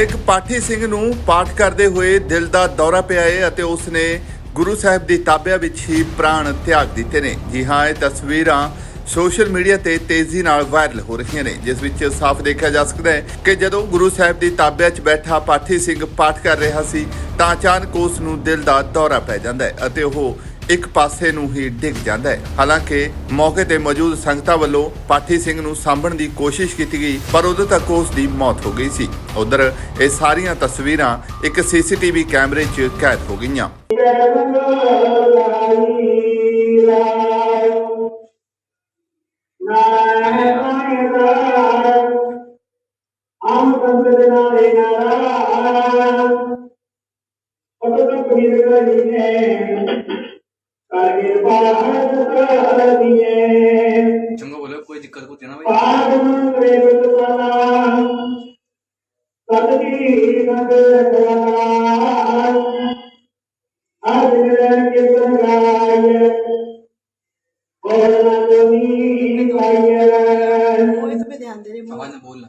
ਇੱਕ ਪਾਠੀ ਸਿੰਘ ਨੂੰ ਪਾਠ ਕਰਦੇ ਹੋਏ ਦਿਲ ਦਾ ਦੌਰਾ ਪਿਆ ਏ ਅਤੇ ਉਸ ਨੇ ਗੁਰੂ ਸਾਹਿਬ ਦੀ ਤਾਬਿਆ ਵਿੱਚ ਹੀ ਪ੍ਰਾਣ ਤਿਆਗ ਦਿੱਤੇ ਨੇ। ਜੀ ਹਾਂ, ਇਹ ਤਸਵੀਰਾਂ ਸੋਸ਼ਲ ਮੀਡੀਆ ਤੇ ਤੇਜ਼ੀ ਨਾਲ ਵਾਇਰਲ ਹੋ ਰਹੀਆਂ ਨੇ, ਜਿਸ ਵਿੱਚ ਸਾਫ਼ ਦੇਖਿਆ ਜਾ ਸਕਦਾ ਹੈ ਕਿ ਜਦੋਂ ਗੁਰੂ ਸਾਹਿਬ ਦੀ ਤਾਬਿਆ 'ਚ ਬੈਠਾ ਪਾਠੀ ਸਿੰਘ ਪਾਠ ਕਰ ਰਿਹਾ ਸੀ, ਤਾਂ ਅਚਾਨਕ ਉਸ ਨੂੰ ਦਿਲ ਦਾ ਦੌਰਾ ਪੈ ਜਾਂਦਾ ਹੈ ਅਤੇ ਉਹ ਇੱਕ ਪਾਸੇ ਨੂੰ ਹੀ ਡਿੱਗ ਜਾਂਦਾ ਹੈ। ਹਾਲਾਂਕਿ ਮੌਕੇ ਤੇ ਮੌਜੂਦ ਸੰਗਤਾਂ ਵੱਲੋਂ ਪਾਠੀ ਸਿੰਘ ਨੂੰ ਸਾਂਭਣ ਦੀ ਕੋਸ਼ਿਸ਼ ਕੀਤੀ ਗਈ, ਪਰ ਉਦੋਂ ਤੱਕ ਉਸ ਦੀ ਮੌਤ ਹੋ ਗਈ ਸੀ। ਉਧਰ ਇਹ ਸਾਰੀਆਂ ਤਸਵੀਰਾਂ ਇੱਕ ਸੀਸੀਟੀਵੀ ਕੈਮਰੇ 'ਚ ਕੈਦ ਹੋ ਗਈਆਂ। ਚੰਗਾ ਬੋਲਿਆ ਕੋਈ ਦਿੱਕਤ ਕੋ ਦੇਣਾ ਬਈ। ਪਾਗਨ ਪ੍ਰੇਮ ਤੁਮਾਨਾ ਸਤਿ ਸੰਗ ਰਖਵਾਨਾ ਹਰ ਜਨ ਕੇ ਸੰਗਾਇ ਬੋਲਨਾ ਨੀ ਕਾਇ ਕੋਈ ਤੇ ਧਿਆਨ ਦੇ ਰੇ ਆਵਾਜ਼ ਨਾ ਬੋਲਣਾ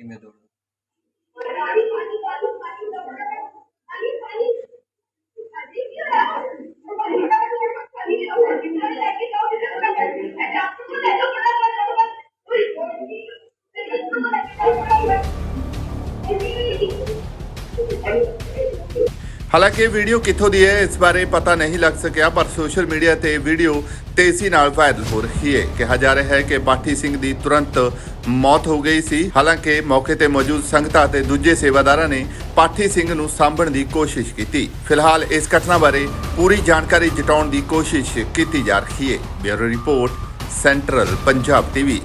ਕਿਵੇਂ ਦੌੜੋ Thank you. ਹਾਲਾਂਕਿ ਵੀਡੀਓ ਕਿੱਥੋਂ ਦੀ ਹੈ, ਇਸ ਬਾਰੇ ਪਤਾ ਨਹੀਂ ਲੱਗ ਸਕਿਆ, ਪਰ ਸੋਸ਼ਲ ਮੀਡੀਆ ਤੇ ਵੀਡੀਓ ਤੇਜ਼ੀ ਨਾਲ ਵਾਇਰਲ ਹੋ ਰਹੀ ਹੈ। ਕਿਹਾ ਜਾ ਰਿਹਾ ਹੈ ਕਿ ਪਾਠੀ ਸਿੰਘ ਦੀ ਤੁਰੰਤ ਮੌਤ ਹੋ ਗਈ ਸੀ। ਹਾਲਾਂਕਿ ਮੌਕੇ ਤੇ ਮੌਜੂਦ ਸੰਗਤਾਂ ਤੇ ਦੂਜੇ ਸੇਵਾਦਾਰਾਂ ਨੇ ਪਾਠੀ ਸਿੰਘ ਨੂੰ ਸਾਂਭਣ ਦੀ ਕੋਸ਼ਿਸ਼ ਕੀਤੀ। ਫਿਲਹਾਲ ਇਸ ਘਟਨਾ ਬਾਰੇ ਪੂਰੀ ਜਾਣਕਾਰੀ ਜਟਾਉਣ ਦੀ ਕੋਸ਼ਿਸ਼ ਕੀਤੀ ਜਾ ਰਹੀ ਹੈ। Bureau report, central Punjab TV.